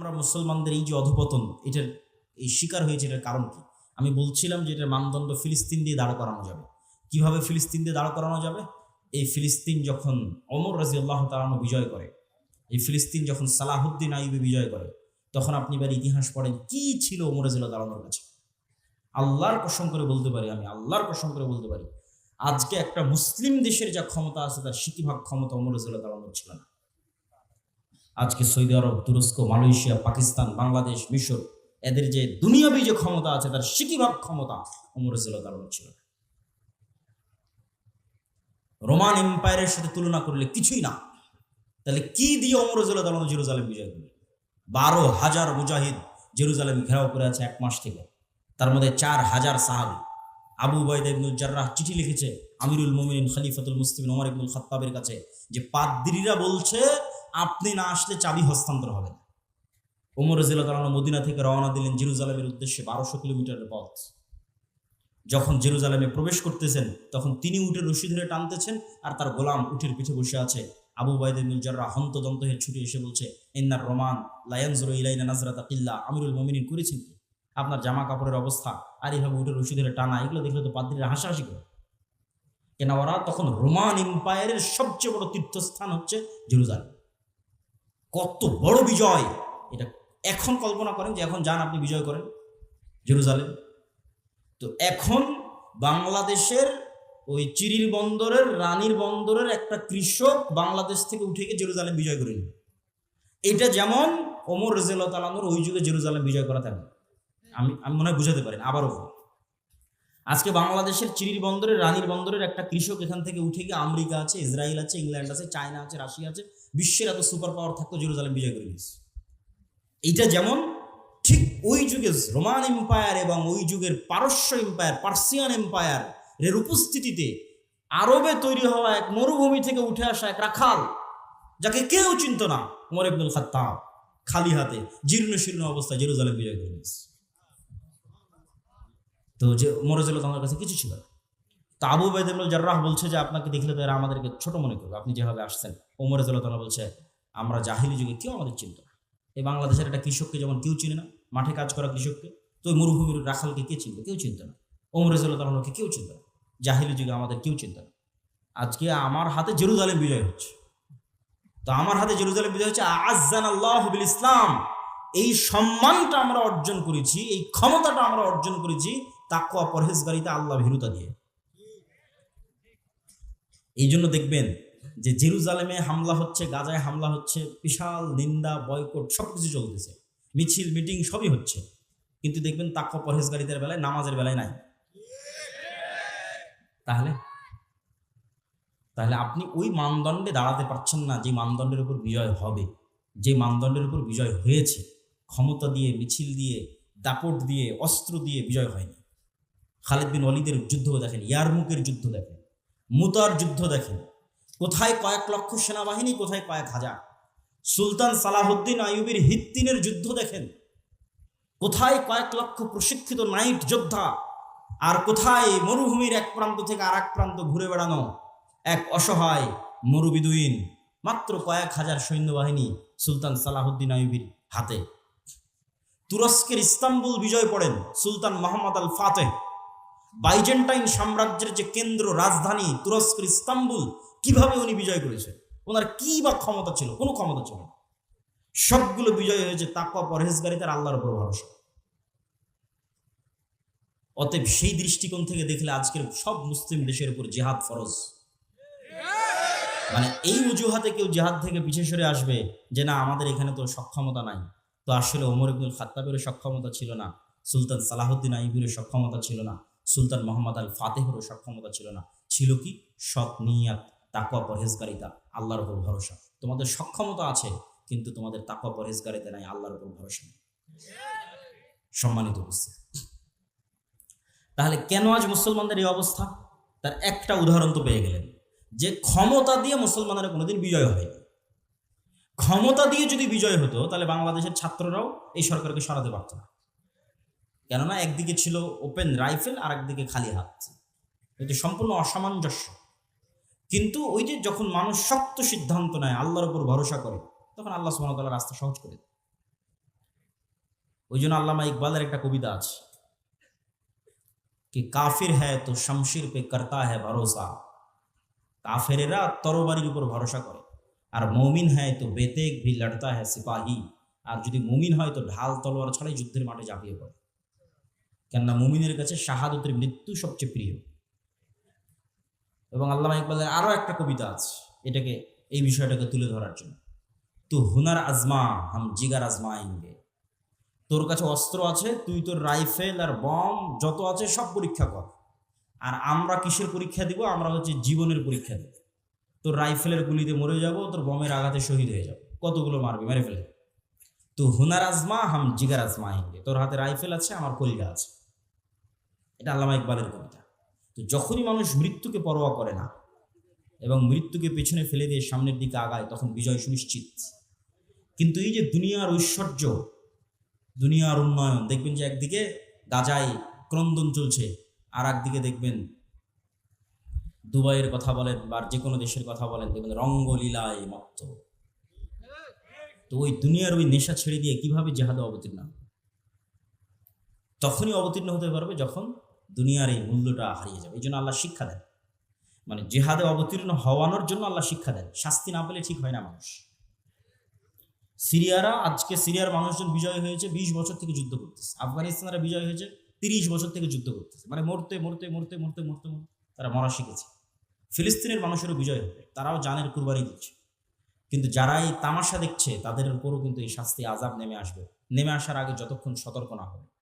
আমরা মুসলমানদের এই যে অধপতন, এটার এই শিকার হয়েছে, এটার কারণ কি? আমি বলছিলাম যে এটার মানদণ্ড ফিলিস্তিন দিয়ে দাঁড় করানো যাবে। কীভাবে ফিলিস্তিন দিয়ে দাঁড় করানো যাবে? এই ফিলিস্তিন যখন অমর রাজি আল্লাহ তালানো বিজয় করে, এই ফিলিস্তিন যখন সালাহুদ্দিন আইবি বিজয় করে, তখন আপনি এবার ইতিহাস পড়েন, কি ছিল ওমর রাজিল্লাহ তালানোর কাছে? আল্লাহর কসম করে বলতে পারি আমি, আল্লাহর কসম করে বলতে পারি, আজকে একটা মুসলিম দেশের যা ক্ষমতা আছে, তার সিকিভাগ ক্ষমতা অমর রাজিল্লাহ তালানোর ছিল না। আজকে সৌদি আরব, তুরস্ক, মালয়েশিয়া, পাকিস্তান, বাংলাদেশ, মিশর, এদের যে দুনিয়াবী যে ক্ষমতা আছে, তার সিকিভাগ ক্ষমতা অমর তালানোর ছিল। রোমান এম্পায়ারের সাথে তুলনা করলে কিছুই না। তাহলে কি দিয়ে অমর তালানো জেরুজালেম বিজয় করবে বারো হাজার মুজাহিদ জেরুজালেম ঘেরাও করে আছে এক মাস থেকে। তার মধ্যে চার হাজার সাহাবি। আবু বাইদ ইবনুল জার্রাহ চিঠি লিখেছে আমিরুল মোমিনিন, খলিফাতুল মুসলিম ওমর ইবনুল খাত্তাবের কাছে যে পাদ্রিরা বলছে আপনি না আসলে চাবি হস্তান্তর হবে না। ওমর রাজিল্লাহ তালানো মদিনা থেকে রওনা দিলেন জেরুজালেমের উদ্দেশ্যে বারোশো কিলোমিটারের পথ। যখন জেরুজালেমে প্রবেশ করতেছেন, তখন তিনি উঠে রশি ধরে টানতেছেন আর তার গোলাম উঠের পিঠে বসে আছে। আবু বাইদুল জাররা হন্ত দন্ত হয়ে ছুটে এসে বলছে, ইন্নার রোমান লায়ানজুর ইলাইনা নাজরাতা কিল্লা, আমিরুল মমিনিন করেছেন কি? আপনার জামা কাপড়ের অবস্থা আর এইভাবে উঠে রশি ধরে টানা, এগুলো দেখলে তো পাদ্রীরা হাসাহাসি করে। কেন ওরা তখন রোমান এম্পায়ারের সবচেয়ে বড় তীর্থস্থান হচ্ছে জেরুজালেম। কত বড় বিজয়। এটা এখন কল্পনা করেন যে এখন যান আপনি বিজয় করেন জেরুজালেম। তো এখন বাংলাদেশের ওই চিরির বন্দরের, রানীর বন্দরের একটা কৃষক বাংলাদেশ থেকে উঠে গিয়ে জেরুজালেম বিজয় করে নিল। এটা যেমন ওমর রেজেল ওই যুগে জেরুজালেম বিজয় করা তেমন। আমি আমি মনে হয় বুঝাতে পারেন আবারও। আজকে বাংলাদেশের চিরির বন্দরের রানীর বন্দরের একটা কৃষক এখান থেকে উঠে গিয়ে আমেরিকা আছে, ইসরায়েল আছে, ইংল্যান্ড আছে, চায়না আছে, রাশিয়া আছে, বিশ্বের এত সুপার পাওয়ার থাকতো জেরুজালেম বিজয় করে নিয়েছে এইটা যেমন, ঠিক ওই যুগে রোমান এম্পায়ার এবং ওই যুগের পারস্য এম্পায়ার, পার্সিয়ান এম্পায়ার এর উপস্থিতিতে আরবে তৈরি হওয়া এক মরুভূমি থেকে উঠে আসা এক রাখাল, যাকে কেউ চিনত না, উমর ইবনুল খাত্তাব, খালি হাতে জীর্ণ শীর্ণ অবস্থায় জেরুজালেম বিজয় করে নিয়েছে তো যে মরজুল আমার কাছে কিছু ছিল না। তো আবু বাইদুল জার্রাহ বলছে যে, আপনাকে দেখলে তো এরা আমাদেরকে ছোট মনে করবে। আপনি যেভাবে আসছেন। ওমর তালা বলছে, আমরা জাহিলি যুগে কেউ আমাদের চিনত না। এই বাংলাদেশের একটা কৃষককে যেমন কেউ চিনে না, মাঠে কাজ করা কৃষককে, তো ওই মরুভূমির রাখালকে কে চিনবে? কেউ চিনত না। ওমর তালাকে কেউ চিনত না। জাহিলি যুগে আমাদের কেউ চিনত না। আজকে আমার হাতে জেরুজালেম বিজয় হচ্ছে। তো আমার হাতে জেরুজালেম বিজয় হচ্ছে আজান আল্লাহ ইসলাম। এই সম্মানটা আমরা অর্জন করেছি, এই ক্ষমতাটা আমরা অর্জন করেছি তাকুয়া পরহেজগারিতা, আল্লাহ ভীরুতা দিয়ে। এই জন্য দেখবেন যে জেরুজালেমে হামলা হচ্ছে, গাজায় হামলা হচ্ছে, বিশাল নিন্দা, বয়কট সব কিছু চলতেছে। মিছিল, মিটিং সবই হচ্ছে। কিন্তু দেখবেন তাকুয়া পরহেজগারিতার বেলায় নামাজের বেলায় নাই। তাহলে? তাহলে আপনি ওই মানদণ্ডে দাঁড়াতে পারছেন না, যে মানদণ্ডের উপর বিজয় হবে। যে মানদণ্ডের উপর বিজয় হয়েছে, ক্ষমতা দিয়ে, মিছিল দিয়ে, দাপট দিয়ে, অস্ত্র দিয়ে বিজয় হয়নি। খালিদ বিন অলিদের যুদ্ধ দেখেন, ইয়ারমুকের যুদ্ধ দেখেন, মুতার যুদ্ধ দেখেন। কোথায় কয়েক লক্ষ সেনাবাহিনী, কোথায় কয়েক হাজার। সুলতান সালাহুদ্দিন আইয়ুবের হিত্তিনের যুদ্ধ দেখেন। কোথায় কয়েক লক্ষ প্রশিক্ষিত নাইট যোদ্ধা, আর কোথায় মরুভূমির এক প্রান্ত থেকে আর এক প্রান্ত ঘুরে বেড়ানো এক অসহায় মরুবিদুইন, মাত্র কয়েক হাজার সৈন্যবাহিনী সুলতান সালাহুদ্দিন আইবির হাতে। তুরস্কের ইস্তাম্বুল বিজয় পড়েন সুলতান মোহাম্মদ আল ফাতেহ বাইজেন্টাইন সাম্রাজ্যের যে কেন্দ্র, রাজধানী, তুরস্কের ইস্তাম্বুল, কীভাবে উনি বিজয় করেছেন? ওনার কি বা ক্ষমতা ছিল? কোনো ক্ষমতা ছিল না। সবগুলো বিজয় হয়েছে তাকওয়া পরহেজগারিতার আল্লাহর উপর ভরসা। অতএব সেই দৃষ্টিকোণ থেকে দেখলে আজকের সব মুসলিম দেশের উপর জেহাদ ফরজ। মানে এই অজুহাতে কেউ জেহাদ থেকে পিছিয়ে সরে আসবে যে না, আমাদের এখানে তো সক্ষমতা নাই। তো আসলে ওমর ইবনুল খাত্তাবেরও সক্ষমতা ছিল না, সুলতান সালাহুদ্দিন আইবিরও সক্ষমতা ছিল না। সুলতান মোহাম্মদ আল ফাতেহেরও সক্ষমতা ছিল না। ছিল কি? সৎ নিয়াত তাকুয়া পরহেজগারিতা, আল্লাহর উপর ভরসা। তোমাদের সক্ষমতা আছে, কিন্তু তোমাদের তাকুয়া পরহেজগারিতা নাই, আল্লাহর উপর ভরসা নেই। সম্মানিত উপস্থিত। তাহলে কেন আজ মুসলমানদের এই অবস্থা? তার একটা উদাহরণ তো পেয়ে গেলেন। যে ক্ষমতা দিয়ে মুসলমানের কোনোদিন বিজয় হয়নি। ক্ষমতা দিয়ে যদি বিজয় হতো, তাহলে বাংলাদেশের ছাত্ররাও এই সরকারকে সরাতে পারত না। কেননা একদিকে ছিল ওপেন রাইফেল আর একদিকে খালি হাত। এটি সম্পূর্ণ অসামঞ্জস্য। কিন্তু ওই যে যখন মানুষ শক্ত সিদ্ধান্ত নেয়, আল্লাহর উপর ভরসা করে, তখন আল্লাহ সুমতাল্লাহ রাস্তা সহজ করে দেয়। ওই জন্য আল্লামা ইকবালের একটা কবিতা আছে, কি কাফির হ্যায় তো শমশির পে কর্তা হ্যায় ভরসা। কাফেরেরা তরবারির উপর ভরসা করে, আর মমিন হ্যায় তো বেতেক ভি লড়তা হ্যায় সিপাহী। আর যদি মুমিন হয় তো ঢাল তলোয়ার ছাড়াই যুদ্ধের মাঠে ঝাঁপিয়ে পড়ে। কেননা মুমিনের কাছে শাহাদতের মৃত্যু সবচেয়ে প্রিয়। এবং আল্লামা ইকবালের আরও একটা কবিতা আছে, এটাকে, এই বিষয়টাকে তুলে ধরার জন্য। তু হুনার আজমা, হাম জিগার আজমা আজমাইঙ্গে তোর কাছে অস্ত্র আছে, তুই তোর রাইফেল আর বম যত আছে সব পরীক্ষা কর। আর আমরা কিসের পরীক্ষা দিব? আমরা হচ্ছে জীবনের পরীক্ষা দিব। তোর রাইফেলের গুলিতে মরে যাব, তোর বমের আঘাতে শহীদ হয়ে যাব। কতগুলো মারবি? মেরে ফেলে। তো হুনার আজমা, হাম জিগার আজমা তোর হাতে রাইফেল আছে, আমার কলিজা আছে। এটা আল্লামা ইকবালের কবিতা। তো যখনই মানুষ মৃত্যুকে পরোয়া করে না এবং মৃত্যুকে পেছনে ফেলে দিয়ে সামনের দিকে আগায়, তখন বিজয় সুনিশ্চিত। কিন্তু এই যে দুনিয়ার ঐশ্বর্য, দুনিয়ার উন্নয়ন, দেখবেন যে একদিকে গাজায় ক্রন্দন চলছে আর একদিকে দেখবেন দুবাইয়ের কথা বলেন বা যে কোনো দেশের কথা বলেন, দেখবেন রঙ্গলীলায় মত্ত। তো ওই দুনিয়ার ওই নেশা ছেড়ে দিয়ে কীভাবে জেহাদে অবতীর্ণ তখনই অবতীর্ণ হতে পারবে যখন দুনিয়ার এই মূল্যটা হারিয়ে যাবে। এই জন্য আল্লাহ শিক্ষা দেন। মানে জেহাদে অবতীর্ণ হওয়ানোর জন্য আল্লাহ শিক্ষা দেন। শাস্তি না পেলে ঠিক হয় না মানুষ। সিরিয়ারা, আজকে সিরিয়ার মানুষজন বিজয় হয়েছে, বিশ বছর থেকে যুদ্ধ করতেছে। আফগানিস্তানরা বিজয় হয়েছে, তিরিশ বছর থেকে যুদ্ধ করতেছে। মানে মরতে মরতে মরতে মরতে মরতে তারা মরা শিখেছে। ফিলিস্তিনের মানুষেরও বিজয় হবে। তারাও জানের কুরবানি দিচ্ছে। কিন্তু যারা এই তামাশা দেখছে, তাদের উপরও কিন্তু এই শাস্তি আজাব নেমে আসবে। নেমে আসার আগে যতক্ষণ সতর্ক না হবে।